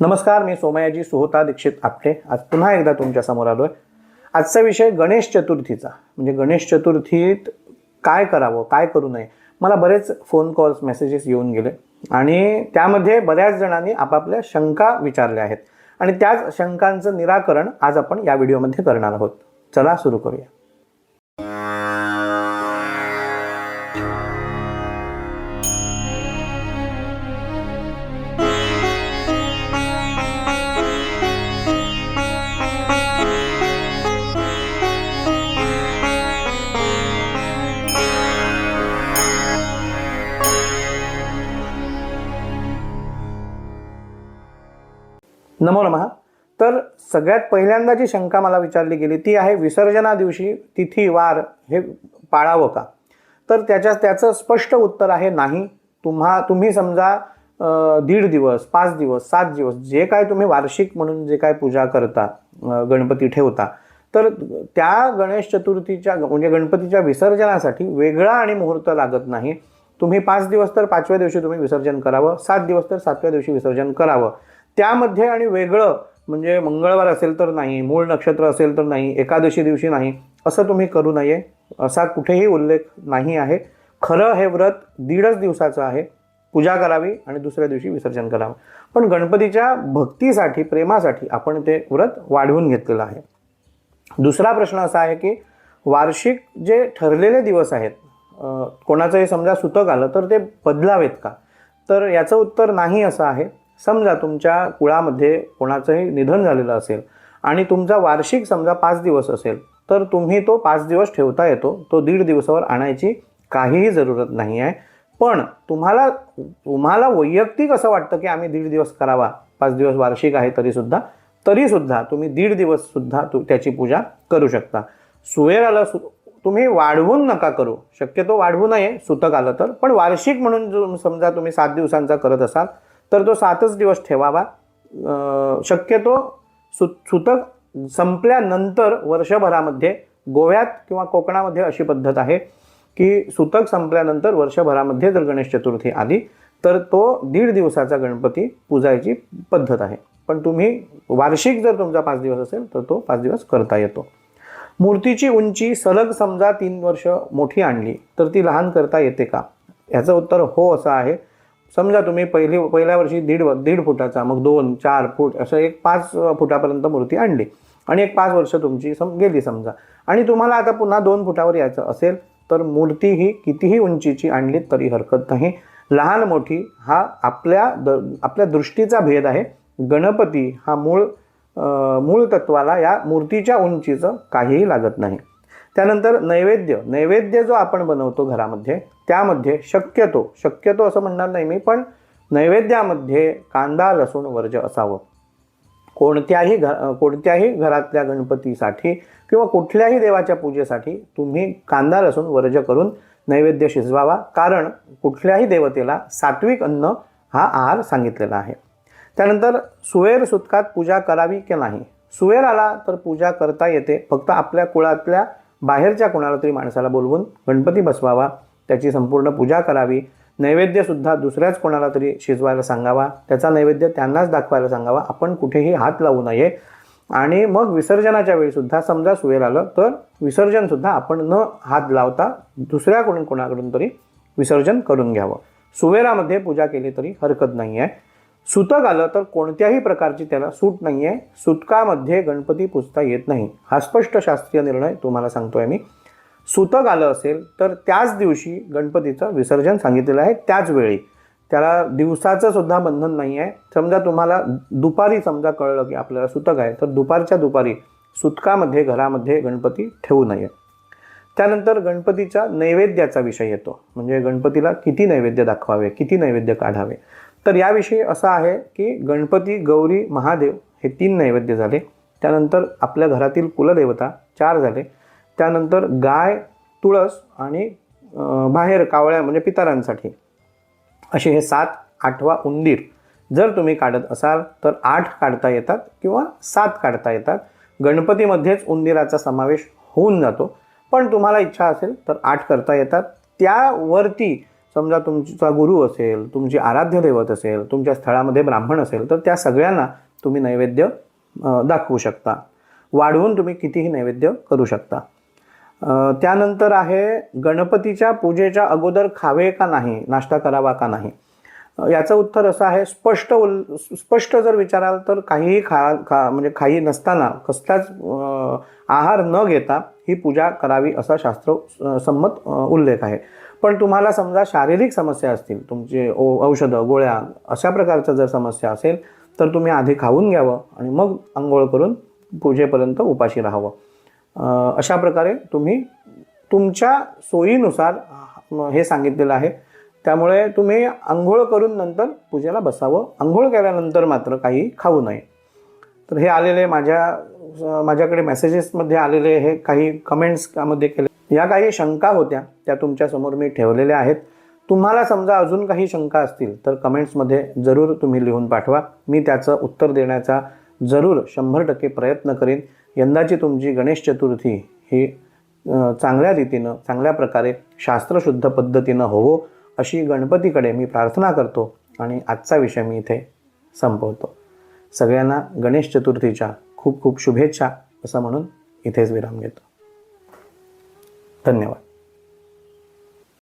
नमस्कार मी सोमयाजी सुहोता दीक्षित आपटे. आज पुन्हा एकदा तुमच्यासमोर आहे आजचा विषय गणेश चतुर्थीचा. म्हणजे गणेश चतुर्थीत काय करावं काय करू नये? मला बरेच फोन कॉल्स मेसेजेस येऊन गेले. आणि त्यामध्ये बऱ्याच जणांनी आपापल्या शंका विचारल्या आहेत. आणि त्याच शंकांचं निराकरण आज आपण या व्हिडिओमध्ये करणार आहोत. चला सुरू करूया. नमो नमः. तर सगळ्यात पहिल्यांदा जी शंका मला विचारली गेली ती आहे विसर्जना दिवशी तिथी वार हे पाळावं का? तर त्याच्या त्याचं स्पष्ट उत्तर आहे नाही. तुम्हा तुम्ही समजा दीड दिवस पाच दिवस सात दिवस जे काय तुम्ही वार्षिक म्हणून जे काय पूजा करता गणपती ठेवता तर त्या गणेश चतुर्थीच्या म्हणजे गणपतीच्या विसर्जनासाठी वेगळा आणि मुहूर्त लागत नाही. तुम्ही पाच दिवस तर पाचव्या दिवशी तुम्ही विसर्जन करावं सात दिवस तर सातव्या दिवशी विसर्जन करावं. त्यामध्ये आणि वेगळं म्हणजे मंगळवार असेल तर नाही मूळ नक्षत्र असेल तर नाही एकादशी दिवशी नाही असं तुम्ही करू नये. असा कुठेही उल्लेख नाही आहे. खरं हे व्रत दीडच दिवसाचं आहे. पूजा करावी आणि दुसऱ्या दिवशी विसर्जन करावं. पण गणपतीच्या भक्तीसाठी प्रेमासाठी आपण ते व्रत वाढवून घेतलेलं आहे. दुसरा प्रश्न असा आहे की वार्षिक जे ठरलेले दिवस आहेत कोणाचंही समजा सुतक आलं तर ते बदलावेत का? तर याचं उत्तर नाही असं आहे. समजा तुमच्या कुळामध्ये कोणाचंही निधन झालेलं असेल आणि तुमचा वार्षिक समजा पाच दिवस असेल तर तुम्ही तो पाच दिवस ठेवता येतो. तो दीड दिवसावर आणायची काहीही जरूरत नाही आहे. पण तुम्हाला तुम्हाला वैयक्तिक असं वाटतं की आम्ही दीड दिवस करावा पाच दिवस वार्षिक आहे तरीसुद्धा तरीसुद्धा तुम्ही दीड दिवस सुद्धा त्याची पूजा करू शकता. सुवेर आलं सु तुम्ही वाढवून नका करू. शक्यतो वाढवू नये सुतक आलं तर. पण वार्षिक म्हणून जो समजा तुम्ही सात दिवसांचा करत असाल तर तो सातच दिवस ठेवावा. शक्यतो सु सुतक संपल्यानंतर वर्षभरामध्ये गोव्यात किंवा कोकणामध्ये अशी पद्धत आहे की सुतक संपल्यानंतर वर्षभरामध्ये जर गणेश चतुर्थी आली तर तो दीड दिवसाचा गणपती पूजायची पद्धत आहे. पण तुम्ही वार्षिक जर तुमचा पाच दिवस असेल तर तो पाच दिवस करता येतो. मूर्तीची उंची सलग समजा तीन वर्ष मोठी आणली तर ती लहान करता येते का? याचं उत्तर हो असं आहे. समजा तुम्ही पहिली पहिल्या वर्षी दीड दीड फुटाचा मग दोन चार फूट असं एक पाच फुटापर्यंत मूर्ती आणली. आणि एक पाच वर्ष तुमची सम गेली समजा. आणि तुम्हाला आता पुन्हा दोन फुटावर यायचं असेल तर मूर्ती ही कितीही उंचीची आणली तरी हरकत नाही. लहान मोठी हा आपल्या द आपल्या दृष्टीचा भेद आहे. गणपती हा मूळ मूळ तत्वाला या मूर्तीच्या उंचीचं काहीही लागत नाही. त्यानंतर नैवेद्य. नैवेद्य जो आपण बनवतो घरामध्ये त्यामध्ये शक्यतो शक्यतो असं म्हणणार नाही मी पण नैवेद्यामध्ये कांदा लसूण वर्ज असावं. कोणत्याही घ कोणत्याही घरातल्या गणपतीसाठी किंवा कुठल्याही देवाच्या पूजेसाठी तुम्ही कांदा लसूण वर्ज करून नैवेद्य शिजवावा कारण कुठल्याही देवतेला सात्विक अन्न हा आहार सांगितलेला आहे. त्यानंतर सुवेर सुतकात पूजा करावी की नाही? सुवेर आला तर पूजा करता येते फक्त आपल्या कुळातल्या बाहेरच्या कुणाला तरी माणसाला बोलवून गणपती बसवावा. त्याची संपूर्ण पूजा करावी. नैवेद्यसुद्धा दुसऱ्याच कोणाला तरी शिजवायला सांगावा. त्याचा नैवेद्य त्यांनाच दाखवायला सांगावा. आपण कुठेही हात लावू नये. आणि मग विसर्जनाच्या वेळीसुद्धा समजा सुवेर आलं तर विसर्जनसुद्धा आपण न हात लावता दुसऱ्याकडून कोणाकडून तरी विसर्जन करून घ्यावं. सुवेरामध्ये पूजा केली तरी हरकत नाही आहे सुतक आलं तर कोणत्याही प्रकारची त्याला सूट नाही आहे सुतकामध्ये गणपती पुजता येत नाही. हा स्पष्ट शास्त्रीय निर्णय तुम्हाला सांगतोय मी. सुतक आलं असेल तर त्याच दिवशी गणपतीचं विसर्जन सांगितलेलं आहे त्याच वेळी. त्याला दिवसाचं सुद्धा बंधन नाही आहे. समजा तुम्हाला दुपारी समजा कळलं की आपल्याला सुतक आहे तर दुपारच्या दुपारी सुतकामध्ये घरामध्ये गणपती ठेवू नये. त्यानंतर गणपतीच्या नैवेद्याचा विषय येतो. म्हणजे गणपतीला किती नैवेद्य दाखवावे किती नैवेद्य काढावे? तर याविषयी असं आहे की गणपती गौरी महादेव हे तीन नैवेद्य झाले. त्यानंतर आपल्या घरातील कुलदेवता चार झाले. त्यानंतर गाय तुळस आणि बाहेर कावळ्या म्हणजे पितरांसाठी. असे हे सात आठवा उंदीर. जर तुम्ही काढत असाल तर आठ काढता येतात किंवा सात काढता येतात. गणपतीमध्येच उंदीराचा समावेश होऊन जातो. पण तुम्हाला इच्छा असेल तर आठ करता येतात. त्यावरती समजा तुमचा गुरु असेल तुमची आराध्य दैवत असेल तुमच्या स्थळामध्ये ब्राह्मण असेल तर त्या सगळ्यांना तुम्ही नैवेद्य दाखवू शकता. वाढवून तुम्ही कितीही नैवेद्य करू शकता. त्यानंतर आहे गणपतीच्या पूजेच्या अगोदर खावे का नाही नाश्ता करावा का नाही? याचं उत्तर असं आहे स्पष्ट उल स्पष्ट जर विचाराल तर काहीही खा खा म्हणजे खाई नसताना कसलाच आहार न घेता ही पूजा करावी असा शास्त्र संमत उल्लेख आहे. पण तुम्हाला समजा शारीरिक समस्या असतील तुमचे ओ औषधं गोळ्या अशा प्रकारच्या जर समस्या असेल तर तुम्ही आधी खाऊन घ्यावं आणि मग आंघोळ करून पूजेपर्यंत उपाशी राहावं. अशा प्रकारे तुम्ही तुमच्या सोयीनुसार हे सांगितलेलं आहे. त्यामुळे तुम्ही आंघोळ करून नंतर पूजेला बसावं. आंघोळ केल्यानंतर मात्र काही खाऊ नये. तर हे आलेले माझ्या माझ्याकडे मेसेजेसमध्ये आलेले हे काही कमेंट्स त्यामध्ये केले. या काही शंका होत्या त्या तुमच्यासमोर मी ठेवलेल्या आहेत. तुम्हाला समजा अजून काही शंका असतील तर कमेंट्समध्ये जरूर तुम्ही लिहून पाठवा. मी त्याचं उत्तर देण्याचा जरूर शंभर टक्के प्रयत्न करीन. यंदाची तुमची गणेश चतुर्थी ही चांगल्या रीतीनं चांगल्या प्रकारे शास्त्रशुद्ध पद्धतीनं होवो अशी गणपतीकडे मी प्रार्थना करतो आणि आजचा विषय मी इथे संपवतो. सगळ्यांना गणेश चतुर्थीच्या खूप खूप शुभेच्छा असं म्हणून इथेच विराम घेतो. धन्यवाद.